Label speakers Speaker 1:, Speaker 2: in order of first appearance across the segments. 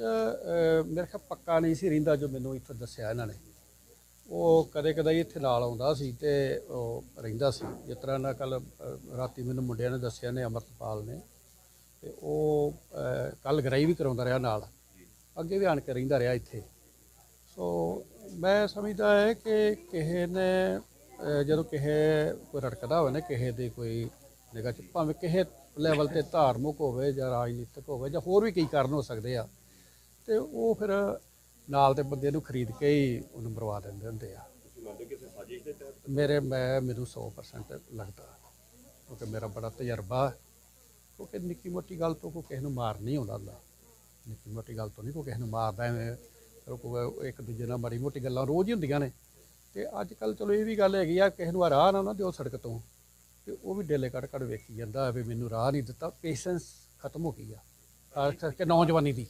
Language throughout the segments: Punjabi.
Speaker 1: ਅਹ, ਮੇਰੇ ਖਿਆਲ ਪੱਕਾ ਨਹੀਂ ਸੀ ਰਹਿੰਦਾ ਜੋ ਮੈਨੂੰ ਇੱਥੇ ਦੱਸਿਆ ਇਹਨਾਂ ਨੇ। ਉਹ ਕਦੇ ਕਦੇ ਇੱਥੇ ਨਾਲ ਆਉਂਦਾ ਸੀ ਤੇ ਉਹ ਰਹਿੰਦਾ ਸੀ। ਜਿਸ ਤਰ੍ਹਾਂ ਨਾ ਕੱਲ ਰਾਤੀ ਮੈਨੂੰ ਮੁੰਡਿਆਂ ਨੇ ਦੱਸਿਆ ਨੇ ਅਮਰਤਪਾਲ ਨੇ। ਤੇ ਉਹ ਕੱਲ ਗਰਾਈ ਵੀ ਕਰਾਉਂਦਾ ਰਿਹਾ ਨਾਲ। ਅੱਗੇ ਵੀ ਆਣ ਕੇ ਰਹਿੰਦਾ ਰਿਹਾ ਇੱਥੇ। ਸੋ ਮੈਂ ਸਮਝਦਾ ਹੈ ਕਿ ਕਿਸੇ ਨੇ ਜਦੋਂ ਕਿਸੇ ਕੋਈ ਰੜਕਦਾ ਹੋਵੇ ਨਾ ਕਿਸੇ ਦੀ ਕੋਈ ਨਿਗਾਹ ਚ ਭਾਵੇਂ ਕਿਸੇ ਲੈਵਲ ਤੇ ਧਾਰਮਿਕ ਹੋਵੇ ਜਾਂ ਰਾਜਨੀਤਿਕ ਹੋਵੇ ਜਾਂ ਹੋਰ ਵੀ ਕਈ ਕਾਰਨ ਹੋ ਸਕਦੇ ਆ ਤੇ ਉਹ ਫਿਰ ਨਾਲ ਦੇ ਬੰਦੇ ਨੂੰ ਖਰੀਦ ਕੇ ਹੀ ਉਹਨੂੰ ਮਰਵਾ ਦਿੰਦੇ ਹੁੰਦੇ ਆ। ਮੇਰੇ, ਮੈਂ, ਮੈਨੂੰ 100% ਲੱਗਦਾ। ਕਿਉਂਕਿ ਮੇਰਾ ਬੜਾ ਤਜਰਬਾ ਕਿਉਂਕਿ ਨਿੱਕੀ ਮੋਟੀ ਗੱਲ ਤੋਂ ਕੋਈ ਕਿਸੇ ਨੂੰ ਮਾਰ ਨਹੀਂ ਆਉਂਦਾ ਹੁੰਦਾ। ਨਿੱਕੀ ਮੋਟੀ ਗੱਲ ਤੋਂ ਨਹੀਂ ਕੋਈ ਕਿਸੇ ਨੂੰ ਮਾਰਦਾ ਐਵੇਂ। ਕੋਈ ਇੱਕ ਦੂਜੇ ਨਾਲ ਮਾੜੀ ਮੋਟੀ ਗੱਲਾਂ ਰੋਜ਼ ਹੀ ਹੁੰਦੀਆਂ ਨੇ। ਤੇ ਅੱਜ ਕੱਲ ਚਲੋ ਇਹ ਵੀ ਗੱਲ ਹੈਗੀ ਆ, ਕਿਸੇ ਨੂੰ ਰਾਹ ਨਾ ਨਾ ਦਿਓ ਸੜਕ ਤੋਂ। ਤੇ ਉਹ ਵੀ ਡੇਲੇ ਕੱਢ ਕੱਢ ਵੇਖੀ ਜਾਂਦਾ ਵੀ ਮੈਨੂੰ ਰਾਹ ਨਹੀਂ ਦਿੱਤਾ। ਪੇਸ਼ੈਂਸ ਖਤਮ ਹੋ ਗਈ ਆ। ਖਾਸ ਕਰਕੇ ਨੌਜਵਾਨੀ ਦੀ।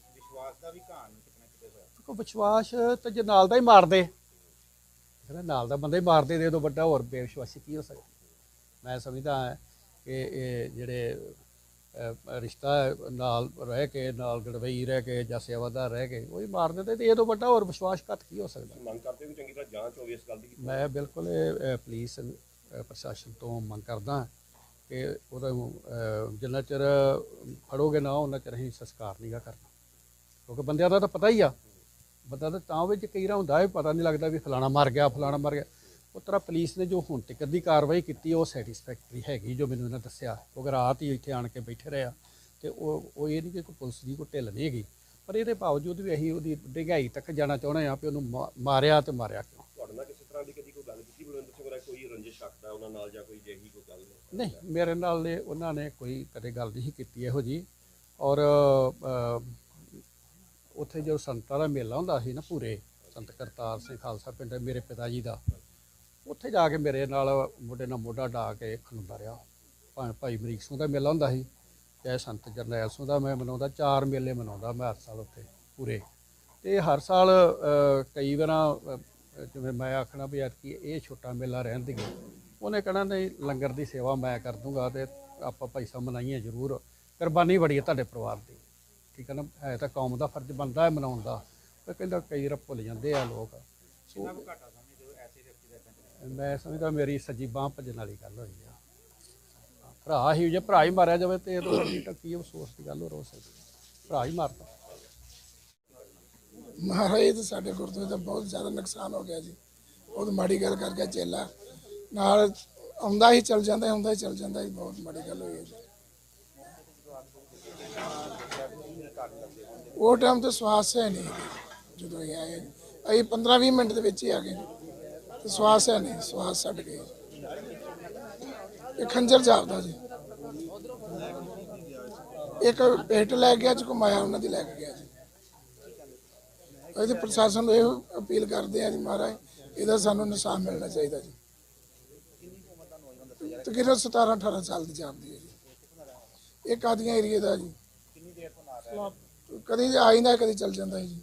Speaker 2: ਦਾ ਵੀ ਘਾਣ ਕਿਤੇ ਨਾ ਕਿਤੇ ਹੋਇਆ।
Speaker 1: ਕੋ ਵਿਸ਼ਵਾਸ ਤੇ ਜੇ ਨਾਲ ਦਾ ਹੀ ਮਾਰਦੇ ਕਹਿੰਦਾ ਨਾਲ ਦਾ ਬੰਦਾ ਹੀ ਮਾਰਦੇ ਦੇ ਤੋਂ ਵੱਡਾ ਹੋਰ ਬੇਵਿਸ਼ਵਾਸੀ ਕੀ ਹੋ ਸਕਦਾ? ਮੈਂ ਸਮਝਦਾ ਹਾਂ ਕਿ ਇਹ ਜਿਹੜੇ ਰਿਸ਼ਤਾ ਨਾਲ ਰਹਿ ਕੇ ਨਾਲ ਗੜਵਈ ਰਹਿ ਕੇ ਜਾਂ ਸੇਵਾਦਾਰ ਰਹਿ ਕੇ ਉਹ ਹੀ ਮਾਰ ਦਿੰਦੇ ਤੇ ਇਹ ਤੋਂ ਵੱਡਾ ਹੋਰ ਵਿਸ਼ਵਾਸ ਘੱਟ ਕੀ ਹੋ ਸਕਦਾ?
Speaker 3: ਮੰਗ ਕਰਦੇ ਹੋ ਚੰਗੀ ਤਰ੍ਹਾਂ ਜਾਂਚ ਹੋਵੇ ਇਸ ਗੱਲ ਦੀ
Speaker 1: ਮੈਂ ਬਿਲਕੁਲ ਪੁਲਿਸ ਪ੍ਰਸ਼ਾਸਨ ਤੋਂ ਮੰਗ ਕਰਦਾ ਕਿ ਉਹਦਾ ਜਿੰਨਾ ਚਿਰ ਫੜੋਗੇ ਨਾ ਉਹਨਾਂ ਚਿਰ ਅਸੀਂ ਸੰਸਕਾਰ ਨਹੀਂਗਾ ਕਰਨਾ। ਕਿਉਂਕਿ ਬੰਦਿਆਂ ਦਾ ਤਾਂ ਪਤਾ ਹੀ ਆ। ਬੰਦਾ ਤਾਂ ਤਾਂ ਵਿੱਚ ਕਈ ਰਾ ਹੁੰਦਾ ਹੈ ਪਤਾ ਨਹੀਂ ਲੱਗਦਾ ਵੀ ਫਲਾਣਾ ਮਰ ਗਿਆ ਫਲਾਣਾ ਮਰ ਗਿਆ। ਉਹ ਤਰ੍ਹਾਂ ਪੁਲਿਸ ਨੇ ਜੋ ਹੁਣ ਤੱਕ ਦੀ ਕਾਰਵਾਈ ਕੀਤੀ ਉਹ ਸੈਟੀਸਫੈਕਟਰੀ ਹੈਗੀ ਜੋ ਮੈਨੂੰ ਇਹਨਾਂ ਦੱਸਿਆ। ਕਿਉਂਕਿ ਰਾਤ ਹੀ ਇੱਥੇ ਆਣ ਕੇ ਬੈਠੇ ਰਹੇ ਆ ਤੇ ਉਹ ਉਹ ਇਹ ਨਹੀਂ ਕਿ ਕੋਈ ਪੁਲਿਸ ਦੀ ਕੋਈ ਢਿੱਲ ਨਹੀਂ ਹੈਗੀ। ਪਰ ਇਹਦੇ ਬਾਵਜੂਦ ਵੀ ਅਸੀਂ ਉਹਦੀ ਡਿਗਾਈ ਤੱਕ ਜਾਣਾ ਚਾਹੁੰਦੇ ਆ ਵੀ ਉਹਨੂੰ ਮਾਰਿਆ ਤੇ ਮਾਰਿਆ ਕਿਉਂ?
Speaker 3: ਤੁਹਾਡੇ ਨਾਲ ਕਿਸੇ ਤਰ੍ਹਾਂ ਦੀ ਕਦੀ ਕੋਈ ਗੱਲ ਕੀਤੀ? ਬਲਵਿੰਦਰ ਸਿੰਘ ਹੋਰਾਂ ਕੋਈ ਰੰਜਿਸ਼ ਰੱਖਦਾ ਉਹਨਾਂ ਨਾਲ ਜਾਂ ਕੋਈ ਜਿਹੀ ਕੋਈ ਗੱਲ
Speaker 1: ਨਹੀਂ? ਮੇਰੇ ਨਾਲ ਨੇ ਉਹਨਾਂ ਨੇ ਕੋਈ ਕਦੇ ਗੱਲ ਨਹੀਂ ਕੀਤੀ ਇਹੋ ਜੀ ਔਰ ਉੱਥੇ ਜਦੋਂ ਸੰਤਾਂ ਦਾ ਮੇਲਾ ਹੁੰਦਾ ਸੀ ਨਾ ਪੂਰੇ, ਸੰਤ ਕਰਤਾਰ ਸਿੰਘ ਖਾਲਸਾ ਪਿੰਡ ਮੇਰੇ ਪਿਤਾ ਜੀ ਦਾ, ਉੱਥੇ ਜਾ ਕੇ ਮੇਰੇ ਨਾਲ ਮੋਢੇ ਨਾਲ ਮੋਢਾ ਢਾ ਕੇ ਖਲੋਂਦਾ ਰਿਹਾ। ਭਾਵੇਂ ਭਾਈ ਮਰੀਕ ਸਿੰਘ ਦਾ ਮੇਲਾ ਹੁੰਦਾ ਸੀ, ਚਾਹੇ ਸੰਤ ਜਰਨੈਲ ਸਿੰਘ ਦਾ ਮੈਂ ਮਨਾਉਂਦਾ, ਚਾਰ ਮੇਲੇ ਮਨਾਉਂਦਾ ਮੈਂ ਹਰ ਸਾਲ ਉੱਥੇ ਪੂਰੇ। ਤੇ ਹਰ ਸਾਲ ਕਈ ਵਾਰਾਂ ਜਿਵੇਂ ਮੈਂ ਆਖਣਾ ਵੀ ਕਿ ਇਹ ਛੋਟਾ ਮੇਲਾ ਰਹਿਣ ਦੀ ਉਹਨੇ ਕਹਿਣਾ, ਨਹੀਂ, ਲੰਗਰ ਦੀ ਸੇਵਾ ਮੈਂ ਕਰ ਦੂੰਗਾ ਤੇ ਆਪਾਂ ਭਾਈ ਸਾਹਿਬ ਮਨਾਈਏ ਜ਼ਰੂਰ। ਕੁਰਬਾਨੀ ਬੜੀ ਹੈ ਤੁਹਾਡੇ ਪਰਿਵਾਰ ਦੀ। ਠੀਕ ਹੈ ਨਾ ਹੈ ਤਾਂ ਕੌਮ ਦਾ ਫਰਜ਼ ਬਣਦਾ ਹੈ ਮਨਾਉਣ ਦਾ। ਪਰ ਕਹਿੰਦਾ ਕਈ ਵਾਰ ਭੁੱਲ ਜਾਂਦੇ ਆ ਲੋਕ। ਮੈਂ ਸਮਝਦਾ ਮੇਰੀ ਸੱਜੀ ਬਾਹ ਭੱਜਣ ਵਾਲੀ ਗੱਲ ਹੋਈ ਆ। ਭਰਾ ਹੀ ਜੇ ਭਰਾ ਹੀ ਮਾਰਿਆ ਜਾਵੇ ਤੇ ਇਹ ਤੋਂ ਵੱਡੀ ਤਾਂ ਕੀ ਅਫਸੋਸ ਦੀ ਗੱਲ ਹੋਰ ਹੋ ਸਕਦੀ ਹੈ। ਭਰਾ ਹੀ ਮਾਰਦਾ
Speaker 4: ਮਹਾਰਾਜ ਇਹ ਤਾਂ ਸਾਡੇ ਗੁਰਦੁਆਰੇ ਦਾ ਬਹੁਤ ਜ਼ਿਆਦਾ ਨੁਕਸਾਨ ਹੋ ਗਿਆ ਜੀ। ਬਹੁਤ ਮਾੜੀ ਗੱਲ ਕਰ ਗਿਆ ਚੇਲਾ। ਨਾਲ ਆਉਂਦਾ ਹੀ ਚਲ ਜਾਂਦਾ ਆਉਂਦਾ ਹੀ ਚਲ ਜਾਂਦਾ ਬਹੁਤ ਮਾੜੀ ਗੱਲ ਹੋਈ ਹੈ ਜੀ। ਉਹ ਟਾਈਮ ਤੇ ਸਵਾਸ ਹੈ ਨਹੀਂ ਜਦੋਂ ਇਹ ਆਏ। ਅਸੀਂ 15 20 ਮਿੰਟ ਦੇ ਵਿੱਚ ਹੀ ਆ ਗਏ। ਤੇ ਸਵਾਸ ਹੈ ਨਹੀਂ, ਸਵਾਸ ਛੱਡ ਗਏ ਇਹ ਖੰਜਰ ਜਾਪਦਾ ਜੀ। ਇੱਕ ਪੇਟ ਲੈ ਗਿਆ ਚ ਘੁਮਾਇਆ, ਉਹਨਾਂ ਦੀ ਲੈ ਕੇ ਗਿਆ ਜੀ। ਅਸੀਂ ਪ੍ਰਸ਼ਾਸਨ ਨੂੰ ਇਹ ਅਪੀਲ ਕਰਦੇ ਆ ਜੀ ਮਹਾਰਾਜ, ਇਹਦਾ ਸਾਨੂੰ ਇਨਸਾਫ ਮਿਲਣਾ ਚਾਹੀਦਾ ਜੀ। ਤਕਰੀਬਨ 17 18 ਸਾਲ ਦੀ ਜਾਪਦੀ ਹੈ ਜੀ। ਇਹ ਕਾਦੀਆਂ ਏਰੀਏ ਦਾ ਜੀ? ਕਦੀ ਆ ਜਾਂਦਾ ਕਦੀ ਚੱਲ ਜਾਂਦਾ ਹੈ ਜੀ।